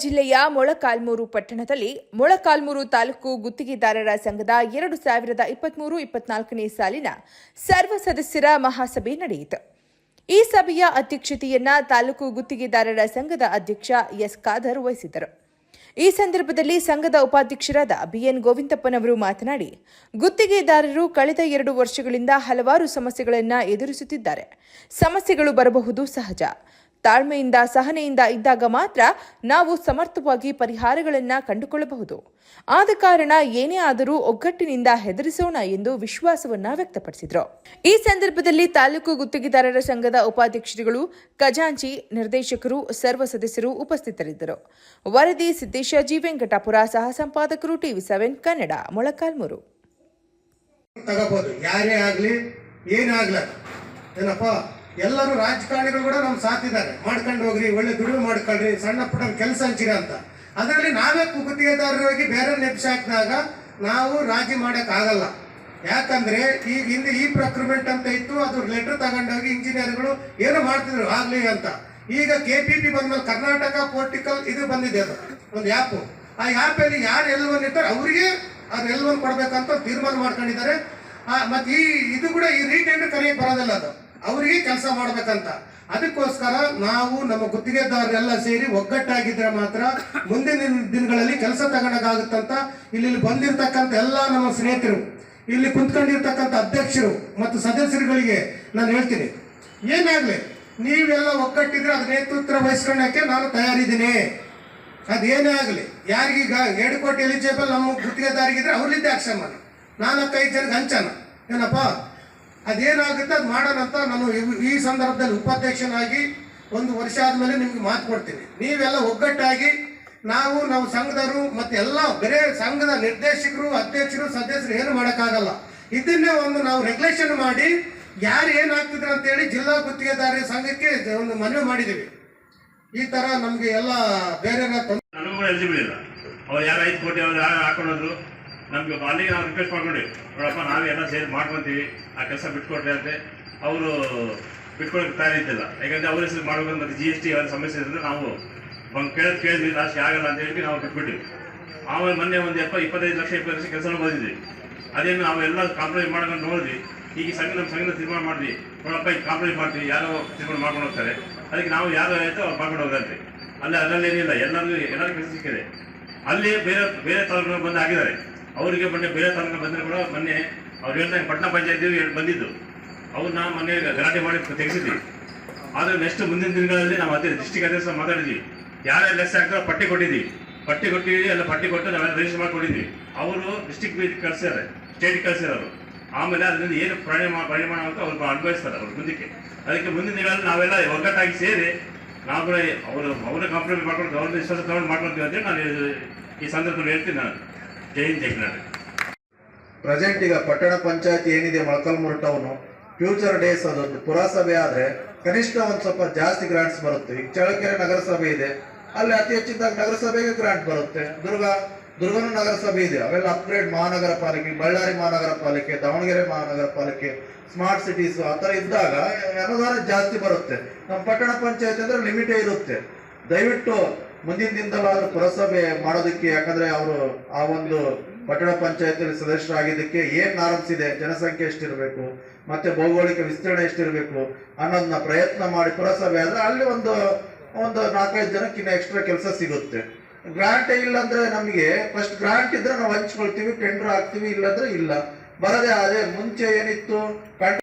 ಜಿಲ್ಲೆಯ ಮೊಳಕಾಲ್ಮೂರು ಪಟ್ಟಣದಲ್ಲಿ ಮೊಳಕಾಲ್ಮೂರು ತಾಲೂಕು ಗುತ್ತಿಗೆದಾರರ ಸಂಘದ ಎರಡು ಸಾವಿರದ ಇಪ್ಪತ್ಮೂರು ಇಪ್ಪತ್ನಾಲ್ಕನೇ ಸಾಲಿನ ಸರ್ವ ಸದಸ್ಯರ ಮಹಾಸಭೆ ನಡೆಯಿತು. ಈ ಸಭೆಯ ಅಧ್ಯಕ್ಷತೆಯನ್ನ ತಾಲೂಕು ಗುತ್ತಿಗೆದಾರರ ಸಂಘದ ಅಧ್ಯಕ್ಷ ಎಸ್ ಖಾದರ್ ವಹಿಸಿದರು ಈ ಸಂದರ್ಭದಲ್ಲಿ ಸಂಘದ ಉಪಾಧ್ಯಕ್ಷರಾದ ಬಿಎನ್ ಗೋವಿಂದಪ್ಪನವರು ಮಾತನಾಡಿ, ಗುತ್ತಿಗೆದಾರರು ಕಳೆದ ಎರಡು ವರ್ಷಗಳಿಂದ ಹಲವಾರು ಸಮಸ್ಯೆಗಳನ್ನು ಎದುರಿಸುತ್ತಿದ್ದಾರೆ. ಸಮಸ್ಯೆಗಳು ಬರಬಹುದು ಸಹಜ. ತಾಳ್ಮೆಯಿಂದ, ಸಹನೆಯಿಂದ ಇದ್ದಾಗ ಮಾತ್ರ ನಾವು ಸಮರ್ಥವಾಗಿ ಪರಿಹಾರಗಳನ್ನು ಕಂಡುಕೊಳ್ಳಬಹುದು. ಆದ ಕಾರಣ ಏನೇ ಆದರೂ ಒಗ್ಗಟ್ಟಿನಿಂದ ಹೆದರಿಸೋಣ ಎಂದು ವಿಶ್ವಾಸವನ್ನ ವ್ಯಕ್ತಪಡಿಸಿದರು. ಈ ಸಂದರ್ಭದಲ್ಲಿ ತಾಲೂಕು ಗುತ್ತಿಗೆದಾರರ ಸಂಘದ ಉಪಾಧ್ಯಕ್ಷರುಗಳು, ಖಜಾಂಚಿ ನಿರ್ದೇಶಕರು, ಸರ್ವ ಸದಸ್ಯರು ಉಪಸ್ಥಿತರಿದ್ದರು. ವರದಿ ಸಿದ್ದೇಶ ಜಿ ವೆಂಕಟಾಪುರ, ಸಹ ಸಂಪಾದಕರು ಟಿವಿ ಸೆವೆನ್ ಕನ್ನಡ, ಮೊಳಕಾಲ್ಮೂರು. ಯಾರೇ ಆಗಲಿ ಏನಾಗ್ಲ ಏನಪ್ಪ? ಎಲ್ಲರೂ ರಾಜಕಾರಣಿಗಳು ಕೂಡ ನಮ್ ಸಾಥಿದ್ದಾರೆ ಮಾಡ್ಕೊಂಡು ಹೋಗ್ರಿ, ಒಳ್ಳೆ ದುಡಿಮೆ ಮಾಡ್ಕೊಳ್ರಿ, ಸಣ್ಣ ಪುಟ್ಟ ಕೆಲಸ ಹಂಚಿರ ಅಂತ. ಅದರಲ್ಲಿ ನಾವೇ ಗುತ್ತಿಗೆದಾರರಾಗಿ ಬೇರೆ ನೆಪ್ಸಾಕಿದಾಗ ನಾವು ರಾಜಿ ಮಾಡಕ್ ಆಗಲ್ಲ. ಯಾಕಂದ್ರೆ ಈಗ ಹಿಂದೆ ಈ ಪ್ರೊಕ್ಯೂರ್ಮೆಂಟ್ ಅಂತ ಇತ್ತು, ಅದು ಲೆಟರ್ ತಗೊಂಡೋಗಿ ಇಂಜಿನಿಯರ್ಗಳು ಏನು ಮಾಡ್ತಿದ್ರು, ಆಗ್ಲಿ ಅಂತ. ಈಗ ಕೆ ಪಿ ಪಿ ಬಂದ್ಮೇಲೆ ಕರ್ನಾಟಕ ಪೋರ್ಟಿಕಲ್ ಇದು ಬಂದಿದೆ ಅದು, ಒಂದು ಆ್ಯಪ್ ಆ ಆ್ಯಪಲ್ಲಿ ಯಾರು ಎಲ್ಲವನ್ನ ಇರ್ತಾರೆ ಅವರಿಗೆ ಅದು ಎಲ್ಲವನ್ನ ಕೊಡ್ಬೇಕಂತ ತೀರ್ಮಾನ ಮಾಡ್ಕೊಂಡಿದ್ದಾರೆ. ಮತ್ತೆ ಈ, ಇದು ಕೂಡ ಈ ರೀಟೆಂಡರ್ ಕರೆಯಕ್ ಬರೋದಿಲ್ಲ ಅದು. ಅವರಿಗೆ ಕೆಲಸ ಮಾಡ್ಬೇಕಂತ. ಅದಕ್ಕೋಸ್ಕರ ನಾವು ನಮ್ಮ ಗುತ್ತಿಗೆದಾರರೆಲ್ಲ ಸೇರಿ ಒಗ್ಗಟ್ಟಾಗಿದ್ರೆ ಮಾತ್ರ ಮುಂದಿನ ದಿನಗಳಲ್ಲಿ ಕೆಲಸ ತಗೊಳಕಾಗುತ್ತಂತ ಇಲ್ಲಿ ಬಂದಿರತಕ್ಕಂಥ ಎಲ್ಲ ನಮ್ಮ ಸ್ನೇಹಿತರು, ಇಲ್ಲಿ ಕುಂತ್ಕೊಂಡಿರ್ತಕ್ಕಂಥ ಅಧ್ಯಕ್ಷರು ಮತ್ತು ಸದಸ್ಯರುಗಳಿಗೆ ನಾನು ಹೇಳ್ತೀನಿ. ಏನಾಗ್ಲಿ ನೀವೆಲ್ಲ ಒಗ್ಗಟ್ಟಿದ್ರೆ ಅದ್ ನೇತೃತ್ವ ವಹಿಸ್ಕೊಳ್ಳೋಕ್ಕೆ ನಾನು ತಯಾರಿದ್ದೀನಿ. ಅದೇನೇ ಆಗಲಿ, ಯಾರಿಗೀಗ ಎರಡು ಕೋಟಿ ಎಲಿಜಿಬಲ್ ನಮ್ಮ ಗುತ್ತಿಗೆದಾರಿಗಿದ್ರೆ ಅವ್ರಲ್ಲಿದ್ದೆ ನಾನು ನಾಲ್ಕೈದು ಜನಕ್ಕೆ ಹಂಚನ. ಏನಪ್ಪ? ಅದೇನಾಗುತ್ತೆ ಅದು ಮಾಡೋಣಂತ ನಾನು ಈ ಸಂದರ್ಭದಲ್ಲಿ ಉಪಾಧ್ಯಕ್ಷನಾಗಿ ಒಂದು ವರ್ಷ ಆದಮೇಲೆ ನಿಮ್ಗೆ ಮಾತು ಕೊಡ್ತೀನಿ. ನೀವೆಲ್ಲ ಒಗ್ಗಟ್ಟಾಗಿ ನಾವು ನಾವು ಸಂಘದರು ಮತ್ತೆ ಎಲ್ಲ ಬೇರೆ ಸಂಘದ ನಿರ್ದೇಶಕರು, ಅಧ್ಯಕ್ಷರು, ಸದಸ್ಯರು ಏನು ಮಾಡೋಕ್ಕಾಗಲ್ಲ. ಇದನ್ನೇ ಒಂದು ನಾವು ರೆಗ್ಯುಲೇಷನ್ ಮಾಡಿ ಯಾರು ಏನಾಗ್ತಿದ್ರು ಅಂತೇಳಿ ಜಿಲ್ಲಾ ಗುತ್ತಿಗೆದಾರರ ಸಂಘಕ್ಕೆ ಒಂದು ಮನವಿ ಮಾಡಿದ್ದೀವಿ. ಈ ತರ ನಮಗೆ ಎಲ್ಲ ಬೇರೆ ಇಲ್ಲ. ಅವ್ರು ಯಾರು ಐದು ಕೋಟಿ ಅವ್ರು ಹಾಕೊಂಡ್ರು ನಮ್ಗೆ ಅಲ್ಲಿಗೆ ನಾವು ರಿಕ್ವೆಸ್ಟ್ ಮಾಡ್ಕೊಂಡ್ವಿ. ನೋಡಪ್ಪ, ನಾವೇ ಎಲ್ಲ ಸೇರಿ ಮಾಡ್ಕೊತೀವಿ, ಆ ಕೆಲಸ ಬಿಟ್ಕೊಡ್ರಿ ಅಂತೆ. ಅವರು ಬಿಟ್ಕೊಳಕ್ಕೆ ತಯಾರಿದ್ದಿಲ್ಲ ಯಾಕಂದ್ರೆ ಅವ್ರ ಹೆಸರು ಮಾಡ್ಬೇಕಂತ ಮತ್ತೆ ಜಿ ಎಸ್ ಟಿ ಅವರ ಸಮಸ್ಯೆ ಇದ್ರೆ ನಾವು ಕೇಳೋದು ಕೇಳಿದ್ವಿ ಲಾಸ್ಟ್ ಆಗಲ್ಲ ಅಂತ ಹೇಳಿ ನಾವು ಬಿಟ್ಬಿಟ್ವಿ. ಆಮೇಲೆ ಮೊನ್ನೆ ಒಂದು ಎಪ್ಪ, ಇಪ್ಪತ್ತೈದು ಲಕ್ಷ ಇಪ್ಪತ್ತು ಲಕ್ಷ ಕೆಲಸ ಬಂದಿದ್ವಿ. ಅದೇನು ನಾವೆಲ್ಲ ಕಾಂಪ್ರಮೈಸ್ ಮಾಡ್ಕೊಂಡು ನೋಡಿದ್ವಿ. ಈಗ ಸಂಘ ನಮ್ಮ ಸಂಘದ ತೀರ್ಮಾನ ಮಾಡಿದ್ವಿ. ನೋಡಪ್ಪ, ಈಗ ಕಾಂಪ್ರಮೈಸ್ ಮಾಡ್ತೀವಿ, ಯಾರೋ ತೀರ್ಮಾನ ಮಾಡ್ಕೊಂಡು ಹೋಗ್ತಾರೆ. ಅದಕ್ಕೆ ನಾವು ಯಾರು ಆಯಿತು ಅವ್ರು ಮಾಡ್ಕೊಂಡು ಹೋಗಂತೆ ಅಲ್ಲಿ ಅದರಲ್ಲಿ ಏನಿಲ್ಲ ಎಲ್ಲರಿಗೂ ಎಲ್ಲರಿಗೂ ಕೆಲಸ ಸಿಕ್ಕಿದೆ. ಅಲ್ಲಿ ಬೇರೆ ಬೇರೆ ತಾಲೂಕು ಬಂದು ಆಗಿದ್ದಾರೆ. ಅವರಿಗೆ ಮೊನ್ನೆ ಬೇರೆ ತಾಲೂಕು ಬಂದರೆ ಕೂಡ ಮೊನ್ನೆ ಅವ್ರು ಹೇಳ್ತಾರೆ ಪಟ್ಟಣ ಪಂಚಾಯತಿ ಬಂದಿದ್ದು. ಅವ್ರನ್ನ ಮೊನ್ನೆ ಗಲಾಟೆ ಮಾಡಿ ತೆಗೆಸಿದ್ವಿ ಆದರೆ ನೆಕ್ಸ್ಟ್ ಮುಂದಿನ ದಿನಗಳಲ್ಲಿ ನಾವು ಅದೇ ಡಿಸ್ಟಿಕ್ ಅಧ್ಯಕ್ಷ ಮಾತಾಡಿದ್ವಿ. ಯಾರ್ಯಾರು ಲೆಸ್ ಆಗ್ತಾರೋ ಪಟ್ಟಿ ಕೊಟ್ಟಿದ್ವಿ. ಪಟ್ಟಿ ಕೊಟ್ಟಿದ್ವಿ, ಎಲ್ಲ ಪಟ್ಟಿ ಕೊಟ್ಟು ನಾವೆಲ್ಲ ರಿಜಿಸ್ಟರ್ ಮಾಡ್ಕೊಂಡಿದ್ವಿ. ಅವರು ಡಿಸ್ಟಿಕ್ ಕಳಿಸ್ಯಾರೆ ಸ್ಟೇಟ್ ಕಳಿಸಿರೋರು ಆಮೇಲೆ ಅದರಿಂದ ಏನು ಪರಿಣಾಮ ಪರಿಮಾಣ ಅಂತ ಅವ್ರು ಅನುಭವಿಸ್ತಾರೆ ಅವ್ರ ಮುಂದಕ್ಕೆ. ಅದಕ್ಕೆ ಮುಂದಿನ ದಿನಗಳಲ್ಲಿ ನಾವೆಲ್ಲ ಒಗ್ಗಟ್ಟಾಗಿ ಸೇರಿ ನಾವು ಅವರು ಅವರ ಕಾಂಪ್ರಮೈಸ್ ಮಾಡ್ಕೊಂಡು ಗೌರ್ಮೆಂಟ್ ವಿಶ್ವಾಸ ತಗೊಂಡು ಮಾಡ್ಕೊಳ್ತೀವಿ ಅಂತೇಳಿ ನಾನು ಈ ಸಂದರ್ಭದಲ್ಲಿ ಹೇಳ್ತೀನಿ ನಾನು. ಪ್ರೆಸೆಂಟ್ ಈಗ ಪಟ್ಟಣ ಪಂಚಾಯತ್ ಏನಿದೆ ಮೊಳಕಲ್ಮೂರು ಟೌನು ಫ್ಯೂಚರ್ ಡೇಸ್ ಅದೊಂದು ಪುರಸಭೆ ಆದ್ರೆ ಕನಿಷ್ಠ ಒಂದ್ ಸ್ವಲ್ಪ ಜಾಸ್ತಿ ಗ್ರಾಂಟ್ಸ್ ಬರುತ್ತೆ. ಈಗ ಚಳ್ಳಕೆರೆ ನಗರಸಭೆ ಇದೆ, ಅಲ್ಲಿ ಅತಿ ಹೆಚ್ಚಿದ್ದಾಗ ನಗರಸಭೆಗೆ ಗ್ರಾಂಟ್ ಬರುತ್ತೆ. ದುರ್ಗ, ದುರ್ಗನ ನಗರಸಭೆ ಇದೆ. ಅವೆಲ್ಲ ಅಪ್ಗ್ರೇಡ್ ಮಹಾನಗರ ಪಾಲಿಕೆ, ಬಳ್ಳಾರಿ ಮಹಾನಗರ ಪಾಲಿಕೆ, ದಾವಣಗೆರೆ ಮಹಾನಗರ ಪಾಲಿಕೆ ಸ್ಮಾರ್ಟ್ ಸಿಟೀಸ್ ಆ ಥರ ಇದ್ದಾಗ ಅನುದಾನ ಜಾಸ್ತಿ ಬರುತ್ತೆ. ನಮ್ಮ ಪಟ್ಟಣ ಪಂಚಾಯತ್ ಅಂದ್ರೆ ಲಿಮಿಟೇ ಇರುತ್ತೆ. ದಯವಿಟ್ಟು ಮುಂದಿನ ದಿನದಲ್ಲಾದ್ರೂ ಪುರಸಭೆ ಮಾಡೋದಕ್ಕೆ, ಯಾಕಂದ್ರೆ ಅವರು ಆ ಒಂದು ಪಟ್ಟಣ ಪಂಚಾಯತಿಯಲ್ಲಿ ಸದಸ್ಯರಾಗಿದ್ದಕ್ಕೆ ಏನ್ ಆರಂಭಿಸಿದೆ? ಜನಸಂಖ್ಯೆ ಎಷ್ಟಿರಬೇಕು, ಮತ್ತೆ ಭೌಗೋಳಿಕ ವಿಸ್ತರಣೆ ಎಷ್ಟಿರಬೇಕು ಅನ್ನೋದನ್ನ ಪ್ರಯತ್ನ ಮಾಡಿ ಪುರಸಭೆ ಆದ್ರೆ ಅಲ್ಲಿ ಒಂದು ಒಂದು ನಾಲ್ಕೈದು ಜನಕ್ಕೆ ಎಕ್ಸ್ಟ್ರಾ ಕೆಲಸ ಸಿಗುತ್ತೆ. ಗ್ರಾಂಟ್ ಇಲ್ಲ ಅಂದ್ರೆ ನಮಗೆ ಫಸ್ಟ್ ಗ್ರಾಂಟ್ ಇದ್ರೆ ನಾವು ಹಂಚ್ಕೊಳ್ತೀವಿ ಟೆಂಡರ್ ಹಾಕ್ತಿವಿ, ಇಲ್ಲಾಂದ್ರೆ ಇಲ್ಲ. ಬರದೇ ಅದೇ ಮುಂಚೆ ಏನಿತ್ತು?